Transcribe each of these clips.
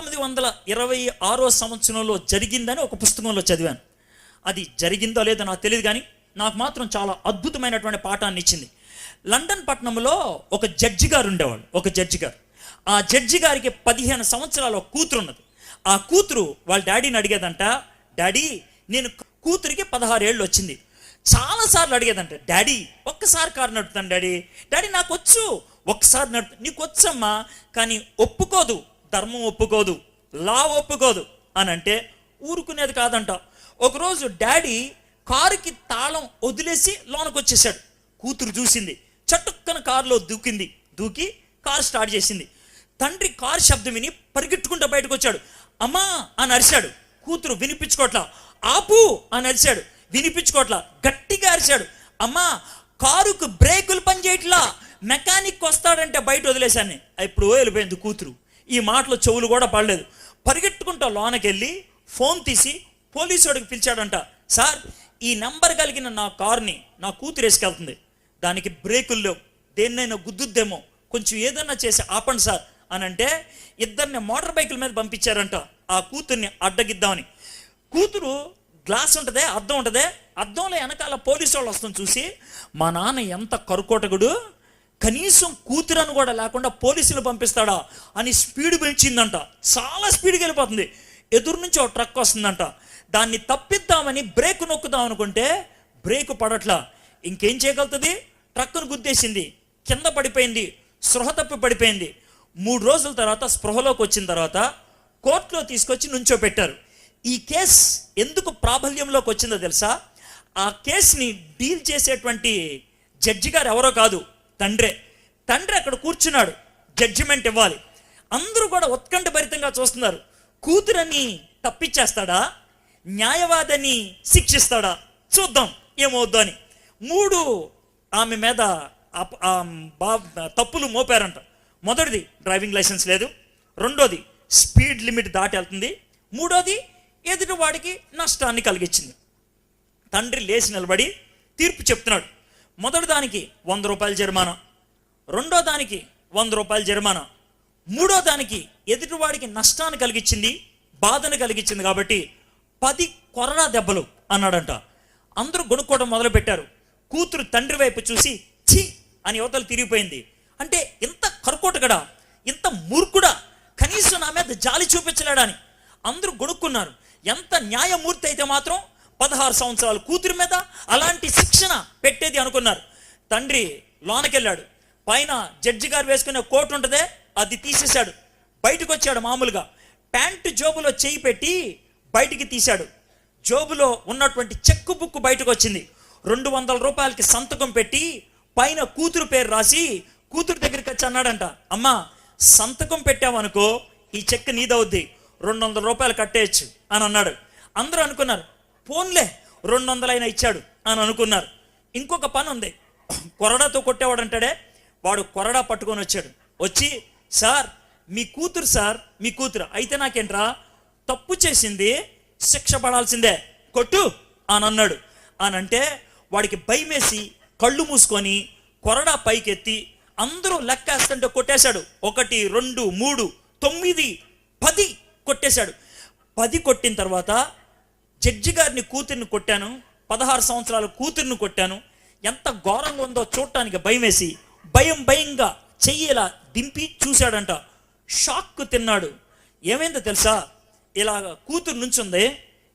పంతొమ్మిది వందల ఇరవై ఆరో సంవత్సరంలో జరిగిందని ఒక పుస్తకంలో చదివాను. అది జరిగిందో లేదో నాకు తెలియదు కానీ నాకు మాత్రం చాలా అద్భుతమైనటువంటి పాఠాన్ని ఇచ్చింది. లండన్ పట్టణంలో ఒక జడ్జి గారు ఉండేవాడు ఒక జడ్జి గారు. ఆ జడ్జి గారికి పదిహేను సంవత్సరాల కూతురు ఉన్నది. ఆ కూతురు వాళ్ళ డాడీని అడిగేదంట డాడీ నేను కూతురికి పదహారు ఏళ్ళు వచ్చింది. చాలాసార్లు అడిగేదంట డాడీ ఒక్కసారి కారు నడుపుతాను డాడీ. డాడీ నాకు వచ్చు ఒక్కసారి నడుపు నీకు వచ్చమ్మా కానీ ఒప్పుకోదు ధర్మం ఒప్పుకోదు లా ఒప్పుకోదు అని అంటే ఊరుకునేది కాదంట. ఒకరోజు డాడీ కారుకి తాళం వదిలేసి లోనకు వచ్చేసాడు కూతురు చూసింది చటుక్కన కారులో దూకింది దూకి కారు స్టార్ట్ చేసింది. తండ్రి కారు శబ్దం విని పరిగెట్టుకుంటూ బయటకు వచ్చాడు అమ్మా అని అరిశాడు కూతురు వినిపించుకోట్లా ఆపు అని అరిశాడు వినిపించుకోట్లా గట్టిగా అరిశాడు అమ్మా కారుకు బ్రేకులు పనిచేయట్లా మెకానిక్ వస్తాడంటే బయట వదిలేశాను ఇప్పుడు వెళ్ళిపోయింది కూతురు. ఈ మాటలో చెవులు కూడా పడలేదు. పరిగెట్టుకుంటా లోనకెళ్ళి ఫోన్ తీసి పోలీసు వాడికి పిలిచాడంట సార్ ఈ నెంబర్ కలిగిన నా కారుని నా కూతురు వేసుకెళ్తుంది. దానికి బ్రేకులు లేవు. దేన్నైనా గుద్దుద్దేమో. కొంచెం ఏదన్నా చేసి ఆపండి సార్ అని అంటే ఇద్దరిని మోటార్ బైకుల మీద పంపించారంట ఆ కూతుర్ని అడ్డగిద్దామని. కూతురు గ్లాస్ ఉంటుందే అద్దం ఉంటుందే అద్దంలో వెనకాల పోలీసు వాళ్ళు వస్తుంది చూసి మా నాన్న ఎంత కరుకోటగుడు కనీసం కూతురని కూడా లేకుండా పోలీసులు పంపిస్తాడా అని స్పీడ్ పెంచిందంట. చాలా స్పీడ్కి వెళ్ళిపోతుంది. ఎదురు నుంచి ఒక ట్రక్ వస్తుందంట. దాన్ని తప్పిద్దామని బ్రేక్ నొక్కుదాం అనుకుంటే బ్రేక్ పడట్లా. ఇంకేం చేయగలుగుతుంది? ట్రక్కును గుద్దేసింది. కింద పడిపోయింది. స్పృహ తప్పి పడిపోయింది. మూడు రోజుల తర్వాత స్పృహలోకి వచ్చిన తర్వాత కోర్టులో తీసుకొచ్చి నుంచో పెట్టారు. ఈ కేస్ ఎందుకు ప్రాబల్యంలోకి వచ్చిందో తెలుసా? ఆ కేసుని డీల్ చేసేటువంటి జడ్జి గారు ఎవరో కాదు. తండ్రే తండ్రి అక్కడ కూర్చున్నాడు. జడ్జిమెంట్ ఇవ్వాలి. అందరూ కూడా ఉత్కంఠభరితంగా చూస్తున్నారు. కూతురని తప్పించేస్తాడా? న్యాయవాదని శిక్షిస్తాడా? చూద్దాం ఏమవుద్దో అని. మూడు ఆమె మీద బా తప్పులు మోపారంట. మొదటిది డ్రైవింగ్ లైసెన్స్ లేదు. రెండోది స్పీడ్ లిమిట్ దాటి వెళ్తుంది. మూడోది ఎదుటి వాడికి నష్టాన్ని కలిగించింది తండ్రి లేచి నిలబడి తీర్పు చెప్తున్నాడు. మొదటి దానికి వంద రూపాయల జరిమానా రెండో దానికి వంద రూపాయల జరిమానా మూడో దానికి ఎదుటివాడికి నష్టాన్ని కలిగించింది బాధను కలిగించింది కాబట్టి పది కొరడా దెబ్బలు అన్నాడంట. అందరూ గొనుక్కోవడం మొదలుపెట్టారు. కూతురు తండ్రి వైపు చూసి ఛీ అని యువతలు తిరిగిపోయింది. అంటే ఇంత కరుకోటగడా ఇంత మూర్ఖుడా కనీసం నా మీద జాలి చూపించలేడని అని అందరూ గొడుక్కున్నారు ఎంత న్యాయమూర్తి అయితే మాత్రం పదహారు సంవత్సరాల కూతురు మీద అలాంటి శిక్షణ పెట్టేది అనుకున్నారు. తండ్రి లోనకెళ్ళాడు. పైన జడ్జి గారు వేసుకునే కోట్ ఉంటుందే అది తీసేశాడు. బయటకు వచ్చాడు మామూలుగా. ప్యాంటు జోబులో చేయి పెట్టి బయటికి తీశాడు. జోబులో ఉన్నటువంటి చెక్కు బుక్ బయటకు వచ్చింది రెండు వందల రూపాయలకి సంతకం పెట్టి పైన కూతురు పేరు రాసి కూతురు దగ్గరికి వచ్చి అన్నాడంట అమ్మా సంతకం పెట్టావనుకో ఈ చెక్ నీదవుద్ది. రెండు వందల రూపాయలు కట్టేయచ్చు అని అన్నాడు. అందరూ అనుకున్నారు పోన్లే రెండు వందలైనా ఇచ్చాడు అని అనుకున్నారు. ఇంకొక పని ఉంది. కొరడాతో కొట్టేవాడు అంటాడే వాడు కొరడా పట్టుకొని వచ్చాడు. వచ్చి సార్ మీ కూతురు సార్ మీ కూతురు అయితే నాకేంట్రా తప్పు చేసింది శిక్ష పడాల్సిందే కొట్టు అని అన్నాడు. అని అంటే వాడికి భయమేసి కళ్ళు మూసుకొని కొరడా పైకెత్తి అందరూ లెక్కేస్తుంటే కొట్టేశాడు. ఒకటి రెండు మూడు తొమ్మిది పది కొట్టేశాడు. పది కొట్టిన తర్వాత జడ్జి గారిని కూతుర్ని కొట్టాను పదహారు సంవత్సరాల కూతుర్ని కొట్టాను. ఎంత ఘోరంగా ఉందో చూడటానికి భయం వేసి భయం భయంగా చెయ్యేలా దింపి చూశాడంట. షాక్ తిన్నాడు. ఏమైందో తెలుసా? ఇలా కూతురు నుంచుంది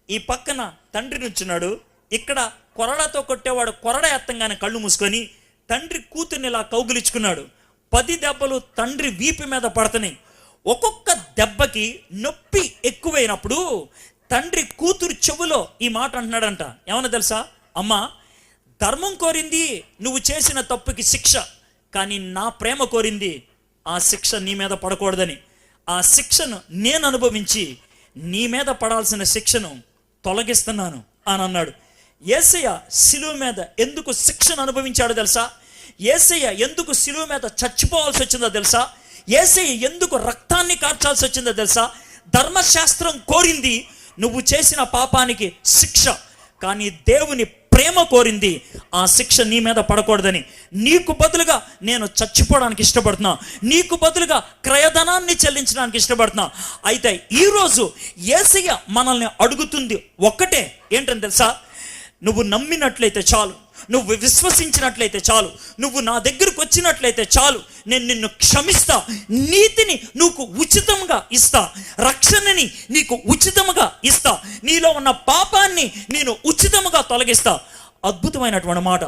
ఈ పక్కన తండ్రి నుంచున్నాడు. ఇక్కడ కొరడాతో కొట్టేవాడు కొరడ ఎత్తంగానే కళ్ళు మూసుకొని తండ్రి కూతుర్ని ఇలా కౌగులించుకున్నాడు. పది దెబ్బలు తండ్రి వీపు మీద పడుతున్నాయి. ఒక్కొక్క దెబ్బకి నొప్పి ఎక్కువైనప్పుడు తండ్రి కూతురు చెవులో ఈ మాట అంటున్నాడంట. ఏమన్నా తెలుసా? అమ్మా ధర్మం కోరింది నువ్వు చేసిన తప్పుకి శిక్ష. కానీ నా ప్రేమ కోరింది ఆ శిక్ష నీ మీద పడకూడదని. ఆ శిక్షను నేను అనుభవించి నీ మీద పడాల్సిన శిక్షను తొలగిస్తున్నాను అని అన్నాడు. ఏసయ్య శిలువ మీద ఎందుకు శిక్షను అనుభవించాడో తెలుసా? ఏసయ్య ఎందుకు శిలువ మీద చచ్చిపోవాల్సి వచ్చిందో తెలుసా? ఏసయ్య ఎందుకు రక్తాన్ని కార్చాల్సి వచ్చిందో తెలుసా? ధర్మశాస్త్రం కోరింది నువ్వు చేసిన పాపానికి శిక్ష. కానీ దేవుని ప్రేమ కోరింది. ఆ శిక్ష నీ మీద పడకూడదని. నీకు బదులుగా నేను చచ్చిపోవడానికి ఇష్టపడుతున్నా. నీకు బదులుగా క్రయధనాన్ని చెల్లించడానికి ఇష్టపడుతున్నా. అయితే ఈరోజు ఏసయ్య మనల్ని అడుగుతుంది ఒక్కటే. ఏంటని తెలుసా? నువ్వు నమ్మినట్లయితే చాలు. నువ్వు విశ్వసించినట్లయితే చాలు. నువ్వు నా దగ్గరకు వచ్చినట్లయితే చాలు. నేను నిన్ను క్షమిస్తా. నీతిని నువ్వు ఉచితంగా ఇస్తా. రక్షణని నీకు ఉచితంగా ఇస్తా. నీలో ఉన్న పాపాన్ని నేను ఉచితంగా తొలగిస్తా. అద్భుతమైనటువంటి మాట.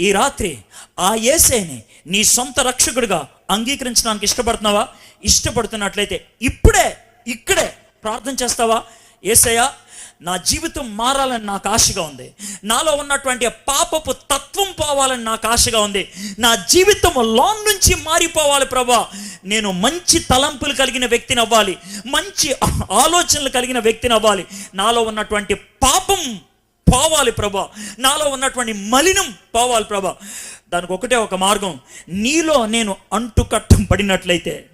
ఈ రాత్రి ఆ ఏసేని నీ సొంత రక్షకుడిగా అంగీకరించడానికి ఇష్టపడుతున్నావా? ఇష్టపడుతున్నట్లయితే ఇప్పుడే ఇక్కడే ప్రార్థన చేస్తావా? ఏసయ్యా నా జీవితం మారాలని నాకు ఆశగా ఉంది. నాలో ఉన్నటువంటి పాపపు తత్వం పోవాలని నాకు ఆశగా ఉంది. నా జీవితం లోన్ నుంచి మారిపోవాలి ప్రభా. నేను మంచి తలంపులు కలిగిన వ్యక్తిని అవ్వాలి. మంచి ఆలోచనలు కలిగిన వ్యక్తిని అవ్వాలి. నాలో ఉన్నటువంటి పాపం పోవాలి ప్రభా. నాలో ఉన్నటువంటి మలినం పోవాలి ప్రభా. దానికి ఒకటే ఒక మార్గం. నీలో నేను అంటుకట్టం పడినట్లయితే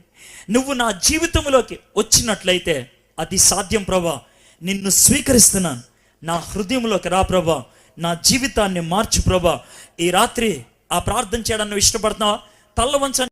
నువ్వు నా జీవితంలోకి వచ్చినట్లయితే అది సాధ్యం ప్రభా. నిన్ను స్వీకరిస్తున్నాను. నా హృదయంలోకి రా ప్రభా. నా జీవితాన్ని మార్చు ప్రభా. ఈ రాత్రి ఆ ప్రార్థన చేయడానికి ఇష్టపడుతున్నావా? తల్ల వంచ